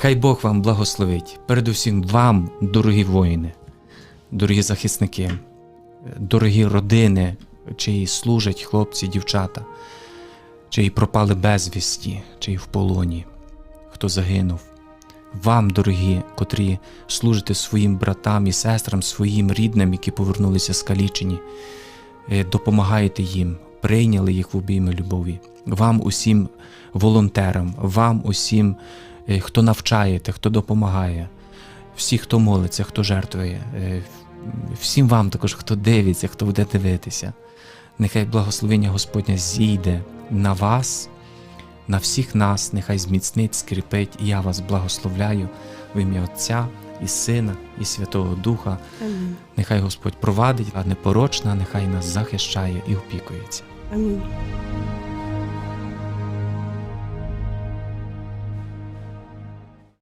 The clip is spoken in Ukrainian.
Хай Бог вам благословить. Передусім вам, дорогі воїни, дорогі захисники, дорогі родини, чиї служать хлопці, дівчата, чиї пропали безвісті, чиї в полоні, хто загинув. Вам, дорогі, котрі служите своїм братам і сестрам, своїм рідним, які повернулися скалічені, е, допомагаєте їм, прийняли їх в обійми любові. Вам усім волонтерам, вам усім, хто навчаєте, хто допомагає, всі, хто молиться, хто жертвує, е, всім вам також, хто дивиться, хто буде дивитися. Нехай благословення Господня зійде на вас, на всіх нас, нехай зміцнить, скріпить, і я вас благословляю в ім'я Отця і Сина, і Святого Духа. Амінь. Нехай Господь провадить, а непорочна, нехай нас захищає і опікується. Амінь.